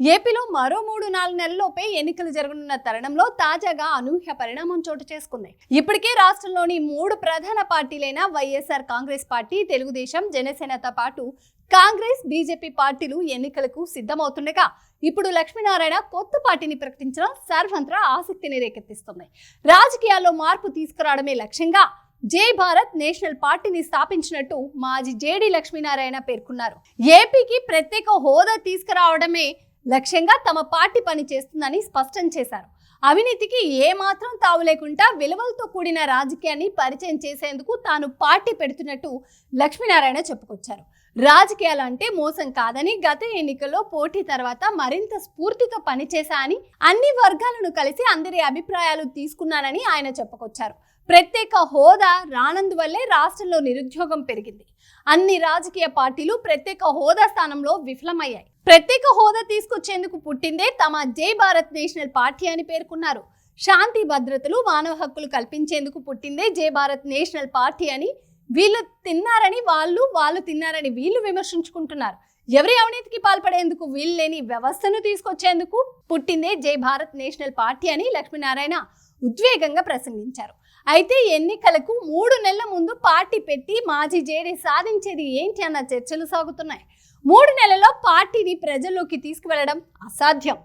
ఏపీలో మరో మూడు నాలుగు నెలల్లోపే ఎన్నికలు జరగనున్న తరుణంలో తాజాగా అనూహ్య పరిణామం చోటు చేసుకుంది. ఇప్పటికే రాష్ట్రంలోని మూడు ప్రధాన పార్టీలైన వైఎస్ఆర్ కాంగ్రెస్ పార్టీ తెలుగుదేశం జనసేనతో పాటు కాంగ్రెస్ బీజేపీ పార్టీలు ఎన్నికలకు సిద్ధమవుతుండగా ఇప్పుడు లక్ష్మీనారాయణ కొత్త పార్టీని ప్రకటించడం సర్వంత్రా ఆసక్తిని రేకెత్తిస్తుంది. రాజకీయాల్లో మార్పు తీసుకురావడమే లక్ష్యంగా జై భారత్ నేషనల్ పార్టీని స్థాపించినట్టు మాజీ జేడి లక్ష్మీనారాయణ పేర్కొన్నారు. ఏపీకి ప్రత్యేక హోదా తీసుకురావడమే లక్ష్యంగా తమ పార్టీ పని చేస్తుందని స్పష్టం చేశారు. అవినీతికి ఏమాత్రం తావు లేకుండా విలువలతో కూడిన రాజకీయాన్ని పరిచయం చేసేందుకు తాను పార్టీ పెడుతున్నట్టు లక్ష్మీనారాయణ చెప్పుకొచ్చారు. రాజకీయాలు అంటే మోసం కాదని గత ఎన్నికల్లో పోటీ తర్వాత మరింత స్ఫూర్తితో పనిచేశా అని అన్ని వర్గాలను కలిసి అందరి అభిప్రాయాలు తీసుకున్నానని ఆయన చెప్పుకొచ్చారు. ప్రత్యేక హోదా రానందువల్లే రాష్ట్రంలో నిరుద్యోగం పెరిగింది. అన్ని రాజకీయ పార్టీలు ప్రత్యేక హోదా స్థానంలో విఫలమయ్యాయి. ప్రత్యేక హోదా తీసుకొచ్చేందుకు పుట్టిందే తమ జై భారత్ నేషనల్ పార్టీ అని పేర్కొన్నారు. శాంతి భద్రతలు మానవ హక్కులు కల్పించేందుకు పుట్టిందే జై భారత్ నేషనల్ పార్టీ అని వీళ్ళు తిన్నారని వాళ్ళు వాళ్ళు తిన్నారని వీళ్ళు విమర్శించుకుంటున్నారు. ఎవరి అవినీతికి పాల్పడేందుకు వీలు లేని వ్యవస్థను తీసుకొచ్చేందుకు పుట్టిందే జై భారత్ నేషనల్ పార్టీ అని లక్ష్మీనారాయణ ఉద్వేగంగా ప్రసంగించారు. అయితే ఎన్నికలకు మూడు నెలల ముందు పార్టీ పెట్టి మాజీ జేడీ సాధించేది ఏంటి అన్న చర్చలు సాగుతున్నాయి. మూడు నెలల్లో పార్టీని ప్రజల్లోకి తీసుకువెళ్ళడం అసాధ్యం.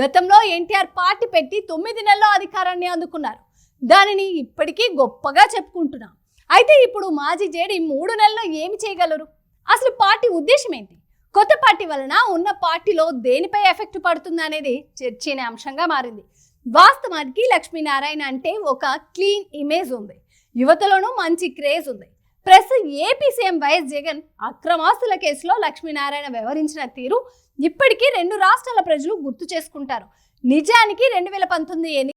గతంలో ఎన్టీఆర్ పార్టీ పెట్టి తొమ్మిది నెలల్లో అధికారాన్ని అందుకున్నారు. దానిని ఇప్పటికీ గొప్పగా చెప్పుకుంటున్నాం. అయితే ఇప్పుడు మాజీ జేడీ మూడు నెలల్లో ఏమి చేయగలరు? అసలు పార్టీ ఉద్దేశం ఏంటి? కొత్త పార్టీ వలన ఉన్న పార్టీలో దేనిపై ఎఫెక్ట్ పడుతుంది అనేది అంశంగా మారింది. వాస్తవానికి లక్ష్మీనారాయణ అంటే ఒక క్లీన్ ఇమేజ్ ఉంది. యువతలోనూ మంచి క్రేజ్ ఉంది. Press AP CM YS Jagan అక్రమాస్తుల కేసులో లక్ష్మీనారాయణ వ్యవహరించిన తీరు ఇప్పటికీ రెండు రాష్ట్రాల ప్రజలు గుర్తు చేసుకుంటారు. నిజానికి రెండు వేల పంతొమ్మిది ఎన్ని